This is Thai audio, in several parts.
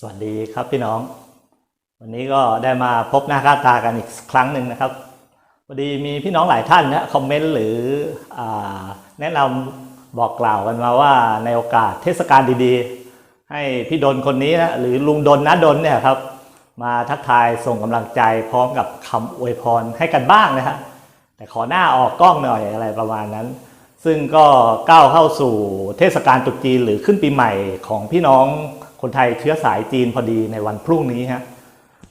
สวัสดีครับพี่น้อง วันนี้ก็ได้มาพบหน้าค่าตากันอีกครั้งหนึ่งนะครับพอดีมีพี่น้องหลายท่านนะคอมเมนต์หรืออแนะนำบอกกล่าวกันมาว่าในโอกาสเทศกาลดีๆ ให้พี่ดนคนนี้นะหรือลุงดนนะดนเนี่ยครับ มาทักทายส่งกำลังใจพร้อมกับคำอวยพรให้กันบ้างนะฮะแต่ขอหน้าออกกล้องหน่อยอะไรประมาณนั้น ซึ่งก็ก้าวเข้าสู่เทศกาลตรุษจีนหรือขึ้นปีใหม่ของพี่น้อง คนไทยเชื้อสายจีนพอดีในวันพรุ่งนี้ฮะ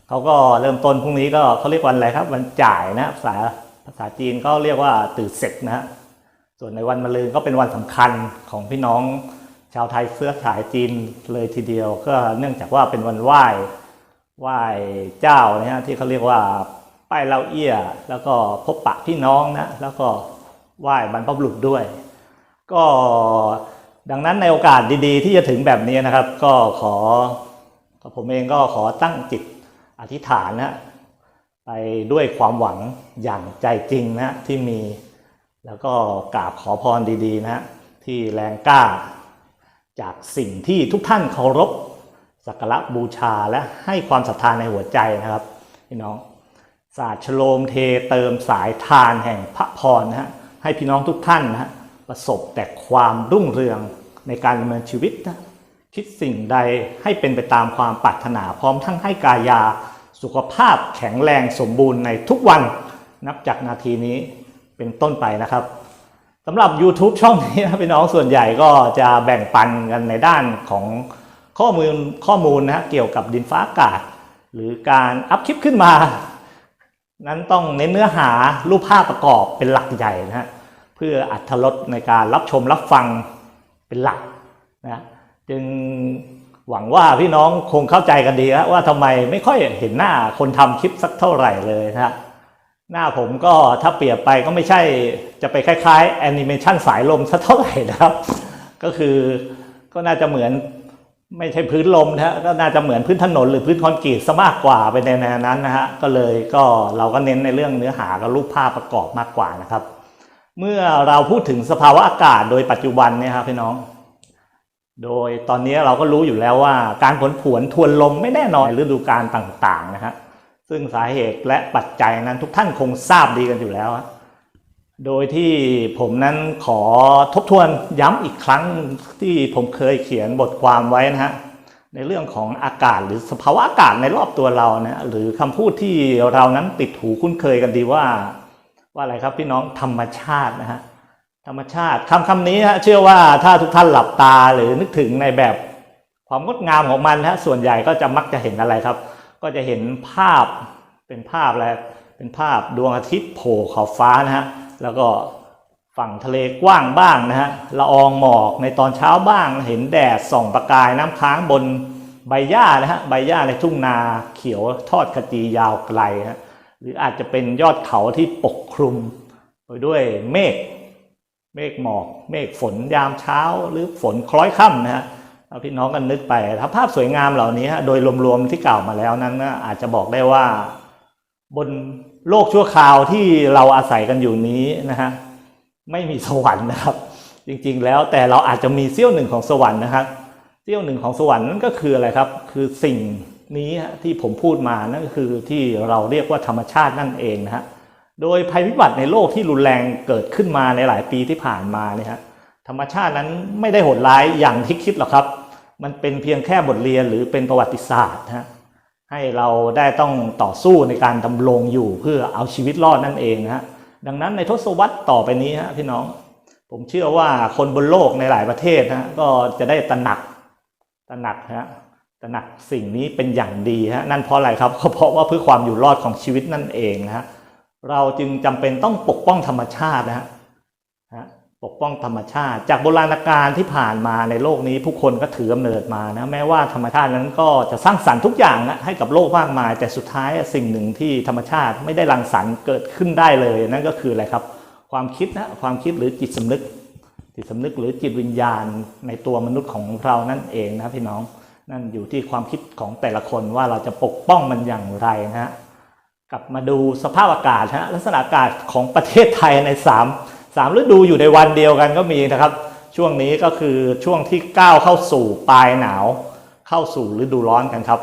เขาก็เริ่มต้นพรุ่งนี้ก็เขาเรียกวันอะไรครับ วันจ่ายนะภาษาภาษาจีนเขาเรียกว่าตื่นเสร็จนะฮะส่วนในวันมะรืนก็เป็นวันสำคัญของพี่น้องชาวไทยเชื้อสายจีนเลยทีเดียว ก็เนื่องจากว่าเป็นวันไหว้ไหว้เจ้านะฮะที่เขาเรียกว่าป้ายเล่าเอี้ย แล้วก็พบปะพี่น้องนะแล้วก็ไหว้บรรพบุรุษด้วย ก็ ดังนั้นในโอกาสดีๆ ที่จะถึงแบบนี้นะครับ ก็ขอผมเองก็ขอตั้งจิตอธิษฐานนะไปด้วยความหวังอย่างใจจริงนะที่มี แล้วก็กราบขอพรดีๆนะที่แรงกล้า จากสิ่งที่ทุกท่านเคารพสักการะบูชาและให้ความศรัทธาในหัวใจนะครับพี่น้องศาสตร์ชโลมเทเติมสายทานแห่งพระพรนะฮะให้พี่น้องทุกท่านนะฮะ ประสบแต่ความรุ่งเรืองในการดำเนินชีวิตนะคิดสิ่งใดให้เป็นไปตามความปรารถนาพร้อมทั้งให้กายา สุขภาพแข็งแรงสมบูรณ์ในทุกวันนับจากนาทีนี้เป็นต้นไปนะครับสำหรับ YouTube ช่องนี้นะพี่น้องส่วนใหญ่ก็จะแบ่งปันกันในด้านของข้อมูลข้อมูลนะฮะเกี่ยวกับดินฟ้าอากาศ หรือการอัพคลิปขึ้นมา นั้นต้องเน้นเนื้อหารูปภาพประกอบเป็นหลักใหญ่นะฮะ เพื่ออัธรสในการรับชมรับฟังเป็นหลักนะจึงหวังว่าพี่น้องคงเข้าใจกันดีนะว่าทำไมไม่ค่อยเห็นหน้าคนทำคลิปสักเท่าไหร่เลยนะฮะหน้าผมก็ถ้าเปรียบไปก็ไม่ใช่จะไปคล้ายๆแอนิเมชันสายลมสักเท่าไหร่นะครับ ก็คือก็น่าจะเหมือนไม่ใช่พื้นลมนะฮะก็น่าจะเหมือนพื้นถนนหรือพื้นคอนกรีตซะมากกว่าไปในแนวนั้นนะฮะก็เลยก็เราก็เน้นในเรื่องเนื้อหากับรูปภาพประกอบมากกว่านะครับ เมื่อเราพูดถึงสภาวะอากาศโดยปัจจุบันเนี่ยครับพี่น้อง โดยตอนนี้เราก็รู้อยู่แล้วว่า การผลผวนทวนลมไม่แน่นอนฤดูกาลต่างๆนะฮะซึ่งสาเหตุและปัจจัยนั้นทุกท่านคงทราบดีกันอยู่แล้ว โดยที่ผมนั้นขอทบทวนย้ำอีกครั้งที่ผมเคยเขียนบทความไว้นะฮะในเรื่องของอากาศหรือสภาวะอากาศในรอบตัวเรานะหรือคำพูดที่เรานั้นติดหูคุ้นเคยกันดีว่า ว่าอะไรครับพี่น้องธรรมชาตินะฮะธรรมชาติคำคำนี้ฮะเชื่อว่าถ้าทุกท่านหลับตาหรือนึกถึงในแบบความงดงามของมันนะฮะส่วนใหญ่ก็จะมักจะเห็นอะไรครับ ก็จะเห็นภาพเป็นภาพอะไรเป็นภาพดวงอาทิตย์โผล่ขอบฟ้านะฮะแล้วก็ฝั่งทะเลกว้างบ้างนะฮะละอองหมอกในตอนเช้าบ้าง เห็นแดดส่องประกายน้ำค้างบนใบหญ้านะฮะใบหญ้าในทุ่งนาเขียวทอดกระจียาวไกลฮะ รืออาจจะเป็นยอดเขาที่ปกคลุมไปด้วยเมฆเมฆหมอก เมฆฝนยามเช้า หรือฝนคล้อยค่ำนะฮะเอาพี่น้องกันนึกไปถ้าภาพสวยงามเหล่านี้โดยรวมๆที่กล่าวมาแล้วนั้นนะอาจจะบอกได้ว่าบนโลกชั่วคราวที่เราอาศัยกันอยู่นี้นะฮะไม่มีสวรรค์นะครับ จริงๆแล้วแต่เราอาจจะมีเสี้ยวหนึ่งของสวรรค์นะครับเสี้ยวหนึ่งของสวรรค์นั่นก็คืออะไรครับ คือสิ่ง นี้ฮะที่ผมพูดมานั่นก็คือที่เราเรียกว่าธรรมชาตินั่นเองนะฮะโดยภัยพิบัติในโลกที่รุนแรงเกิดขึ้นมาในหลายปีที่ผ่านมาเนี่ยฮะธรรมชาตินั้นไม่ได้โหดร้ายอย่างที่คิดหรอกครับ มันเป็นเพียงแค่บทเรียนหรือเป็นประวัติศาสตร์ฮะให้เราได้ต้องต่อสู้ในการดำรงอยู่เพื่อเอาชีวิตรอดนั่นเองนะฮะดังนั้นในทศวรรษต่อไปนี้ฮะพี่น้อง ผมเชื่อว่าคนบนโลกในหลายประเทศนะก็จะได้ตระหนักตระหนักฮะ ตระหนักสิ่งนี้เป็นอย่างดีฮะนั่นเพราะอะไรครับก็เพราะว่าเพื่อความอยู่รอดของชีวิตนั่นเองนะฮะเราจึงจำเป็นต้องปกป้องธรรมชาตินะฮะฮะปกป้องธรรมชาติ จากโบราณกาลที่ผ่านมาในโลกนี้ ผู้คนก็ถือกำเนิดมานะแม้ว่าธรรมชาตินั้นก็จะสร้างสรรค์ทุกอย่างนะให้กับโลกมากมาย แต่สุดท้ายสิ่งหนึ่งที่ธรรมชาติไม่ได้รังสรรค์เกิดขึ้นได้เลย นั่นก็คืออะไรครับ ความคิดนะความคิดหรือจิตสำนึกจิตสำนึกหรือจิตวิญญาณในตัวมนุษย์ของเรานั่นเองนะพี่น้อง นั่นอยู่ที่ความคิดของแต่ละคนว่าเราจะปกป้องมันอย่างไรนะฮะกลับมาดูสภาพอากาศฮะลักษณะอากาศของประเทศไทยใน3 3ฤดูอยู่ในวันเดียวกันก็มีนะครับ ช่วงนี้ก็คือช่วงที่ก้าวเข้าสู่ปลายหนาว เข้าสู่ฤดูร้อนกันครับ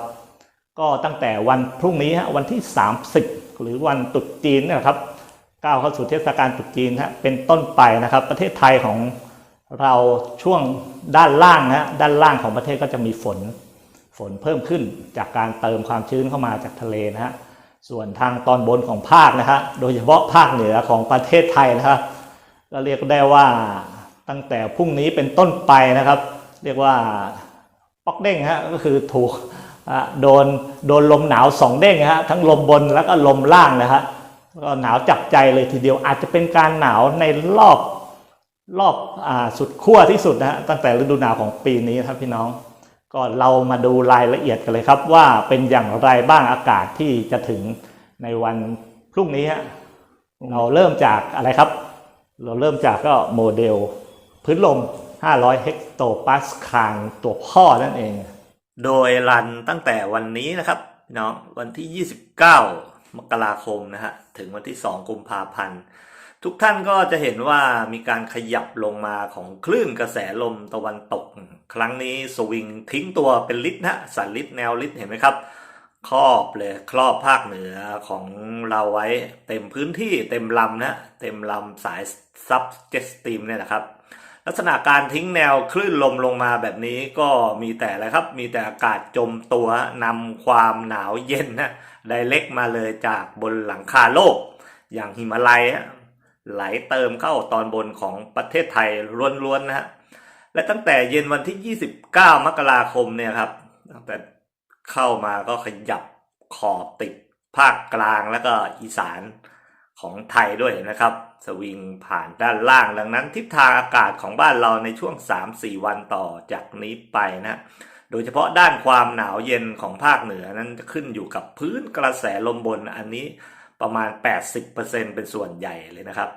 ก็ตั้งแต่วันพรุ่งนี้ฮะวันที่ 30 หรือวันตรุษจีนนยนะครับก้าวเข้าสู่เทศกาลตรุษจีนฮะเป็นต้นไปนะครับ ประเทศไทยของ เราช่วงด้านล่างนะฮะด้านล่างของประเทศก็จะมีฝน ฝนเพิ่มขึ้นจากการเติมความชื้นเข้ามาจากทะเลนะฮะส่วนทางตอนบนของภาคนะฮะโดยเฉพาะภาคเหนือของประเทศไทยนะครับก็เรียกได้ว่าตั้งแต่พรุ่งนี้เป็นต้นไปนะครับ เรียกว่าปอกเด้งฮะก็คือถูกโดนโดนลมหนาวสองเด้งฮะทั้งลมบนแล้วก็ลมล่างนะฮะก็หนาวจับใจเลยทีเดียวอาจจะเป็นการหนาวในรอบ รอบอสุดขั้วที่สุดนะฮะตั้งแต่ฤดูหนาวของปีนี้ครับพี่น้อง ก็เรามาดูรายละเอียดกันเลยครับ ว่าเป็นอย่างไรบ้างอากาศที่จะถึงในวันพรุ่งนี้ฮะเราเริ่มจากอะไรครับ เราเริ่มจากก็โมเดล พื้นลม 500 เฮกโตปาสคาลตัวพ่อนั่นเอง โดยรันตั้งแต่วันนี้นะครับพี่น้องวันที่ 29 มกราคมนะฮะถึงวันที่ 2 กุมภาพันธ์ ทุกท่านก็จะเห็นว่ามีการขยับลงมาของคลื่นกระแสลมตะวันตก ครั้งนี้สวิงทิ้งตัวเป็นลิตนะสันลิตแนวลิตเห็นไหมครับครอบเลยครอบภาคเหนือของเราไว้เต็มพื้นที่เต็มลำนะเต็มลำสายซับเจสตีมเนี่ยนะครับ ลักษณะการทิ้งแนวคลื่นลมลงมาแบบนี้ก็มีแต่อะไรครับ มีแต่อากาศจมตัวนำความหนาวเย็นนะไดเล็กมาเลยจากบนหลังคาโลก อย่างหิมาลัยะ ไหลเติมเข้าตอนบนของประเทศไทยล้วนๆนะฮะและตั้งแต่เย็นวันที่ 29 มกราคมเนี่ยครับตั้งแต่เข้ามาก็ขยับขอบติดภาคกลางแล้วก็อีสานของไทยด้วยนะครับ สวิงผ่านด้านล่าง ดังนั้นทิศทางอากาศของบ้านเราในช่วง 3-4 วันต่อจากนี้ไปนะโดยเฉพาะด้านความหนาวเย็นของภาคเหนือนั้นจะขึ้นอยู่กับพื้นกระแสลมบนอันนี้ ประมาณ 80%เป็นส่วนใหญ่เลยนะครับ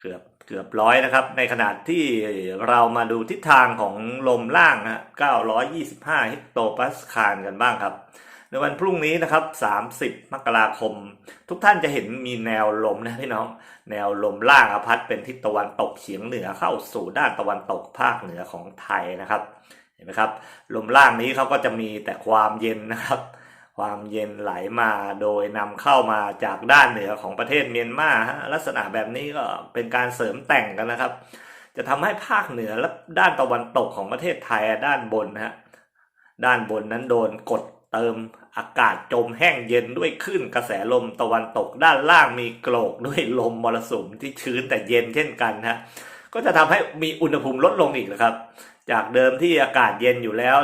เกือบเกือบร้อยนะครับ ในขณะที่เรามาดูทิศทางของลมล่างนะ925เฮกโตปาสคาลกันบ้างครับ ในวันพรุ่งนี้นะครับ 30 มกราคม ทุกท่านจะเห็นมีแนวลมนะพี่น้อง แนวลมล่างอพัดเป็นทิศตะวันตกเฉียงเหนือเข้าสู่ด้านตะวันตกภาคเหนือของไทยนะครับ เห็นไหมครับ ลมล่างนี้เขาก็จะมีแต่ความเย็นนะครับ ความเย็นไหลมาโดยนำเข้ามาจากด้านเหนือของประเทศเมียนมาฮะลักษณะแบบนี้ก็เป็นการเสริมแต่งกันนะครับ จะทำให้ภาคเหนือและด้านตะวันตกของประเทศไทยด้านบนนะฮะด้านบนนั้นโดนกดเติมอากาศจมแห้งเย็นด้วยคลื่นกระแสลมตะวันตกด้านล่างมีโกรกด้วยลมมรสุมที่ชื้นแต่เย็นเช่นกันฮะก็จะทำให้มีอุณหภูมิลดลงอีกนะครับ จากเดิมที่อากาศเย็นอยู่แล้ว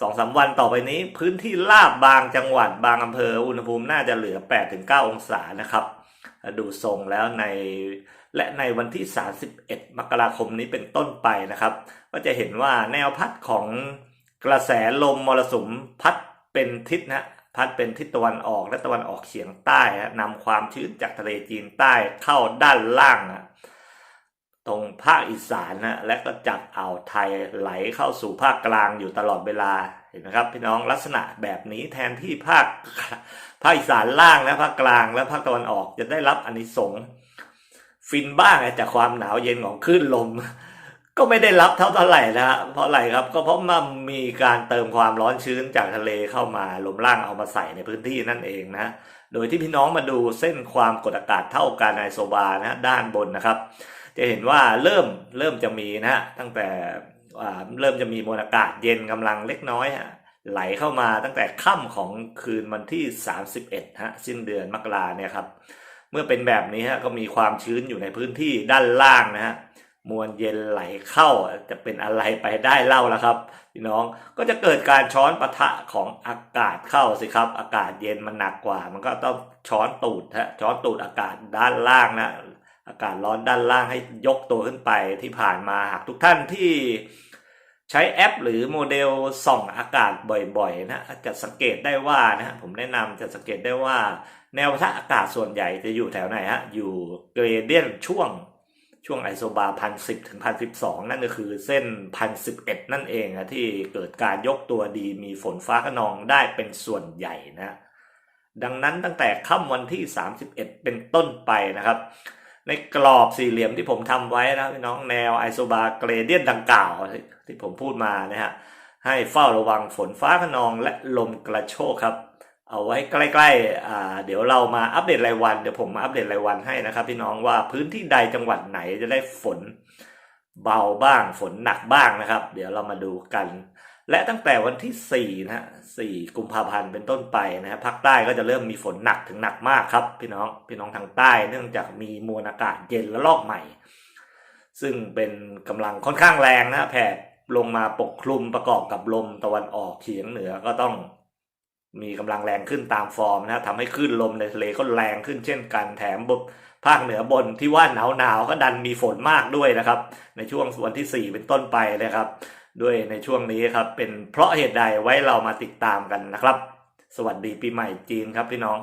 สองสามวันต่อไปนี้ พื้นที่ลาบบางจังหวัดบางอำเภออุณหภูมิน่าจะเหลือ 8-9 องศานะครับ ดูทรงแล้วในและในวันที่ 31 มกราคมนี้เป็นต้นไปนะครับ ก็จะเห็นว่าแนวพัดของกระแสลมมรสุมพัดเป็นทิศนะพัดเป็นทิศตะวันออกและตะวันออกเฉียงใต้ฮะนำความชื้นจากทะเลจีนใต้เข้าด้านล่างนะ ตรงภาคอีสานนะและก็จากอ่าวไทยไหลเข้าสู่ภาคกลางอยู่ตลอดเวลาเห็นไหมครับ พี่น้องลักษณะแบบนี้แทนที่ภาคภาคอีสานล่างและภาคกลางและภาคตะวันออกจะได้รับอนิสงส์ฟินบ้างจากความหนาวเย็นของคลื่นลม ก็ไม่ได้รับเท่าเท่าไหร่นะฮะเพราะอะไรครับก็เพราะมันมีการเติมความร้อนชื้นจากทะเลเข้ามาลมล่างเอามาใส่ในพื้นที่นั่นเองนะ โดยที่พี่น้องมาดูเส้นความกดอากาศเท่ากันไอโซบานะด้านบนนะครับ จะเห็นว่าเริ่มเริ่มจะมีนะฮะตั้งแต่อ่าเริ่มจะมีมวลอากาศเย็นกำลังเล็กน้อยฮะไหลเข้ามาตั้งแต่ค่ำของคืนวันที่ 31ฮะสิ้นเดือนมกราเนี่ยครับเมื่อเป็นแบบนี้ฮะก็มีความชื้นอยู่ในพื้นที่ด้านล่างนะฮะมวลเย็นไหลเข้าจะเป็นอะไรไปได้เล่าแล้วครับพี่น้องก็จะเกิดการช้อนปะทะของอากาศเข้าสิครับ อากาศเย็นมันหนักกว่า มันก็ต้องช้อนตูดฮะช้อนตูดอากาศด้านล่างนะ อากาศร้อนด้านล่างให้ยกตัวขึ้นไปที่ผ่านมาหากทุกท่านที่ใช้แอปหรือโมเดลส่องอากาศบ่อยๆนะจะสังเกตได้ว่านะผมแนะนำจะสังเกตได้ว่า แนวทะอากาศส่วนใหญ่จะอยู่แถวไหนฮะอยู่เกรเดียนช่วงช่วงไอโซบาพันสิบถึงพันสิบสองนั่นก็คือเส้นพันสิบเอ็ดนั่นเองนะที่เกิดการยกตัวดีมีฝนฟ้าขนองได้เป็นส่วนใหญ่นะ ดังนั้นตั้งแต่ค่ำวันที่ 31 เป็นต้นไปนะครับ ในกรอบสี่เหลี่ยมที่ผมทำไว้นะพี่น้องแนวไอโซบาเกรเดียนดังกล่าวที่ผมพูดมานะฮะให้เฝ้าระวังฝนฟ้าขนองและลมกระโชกครับ เอาไว้ใกล้ๆอ่าเดี๋ยวเรามาอัปเดตรายวันเดี๋ยวผมมาอัปเดตรายวันให้นะครับ พี่น้องว่าพื้นที่ใดจังหวัดไหนจะได้ฝนเบาบ้างฝนหนักบ้างนะครับ เดี๋ยวเรามาดูกัน และตั้งแต่วันที่ 4 นะฮะ 4 กุมภาพันธ์เป็นต้นไปนะฮะภาคใต้ก็จะเริ่มมีฝนหนักถึงหนักมากครับ พี่น้อง พี่น้องทางใต้ เนื่องจากมีมวลอากาศเย็นและลอกใหม่ ซึ่งเป็นกำลังค่อนข้างแรงนะฮะแผ่ลงมาปกคลุมประกอบกับลมตะวันออกเฉียงเหนือก็ต้องมีกำลังแรงขึ้นตามฟอร์มนะฮะทำให้คลื่นลมในทะเลก็แรงขึ้นเช่นกันแถมบภาคเหนือบนที่ว่าหนาวหนาวก็ดันมีฝนมากด้วยนะครับ ในช่วงวันที่ 4 เป็นต้นไปนะครับ ด้วยในช่วงนี้ครับ เป็นเพราะเหตุใดไว้เรามาติดตามกันนะครับ สวัสดีปีใหม่จีนครับพี่น้อง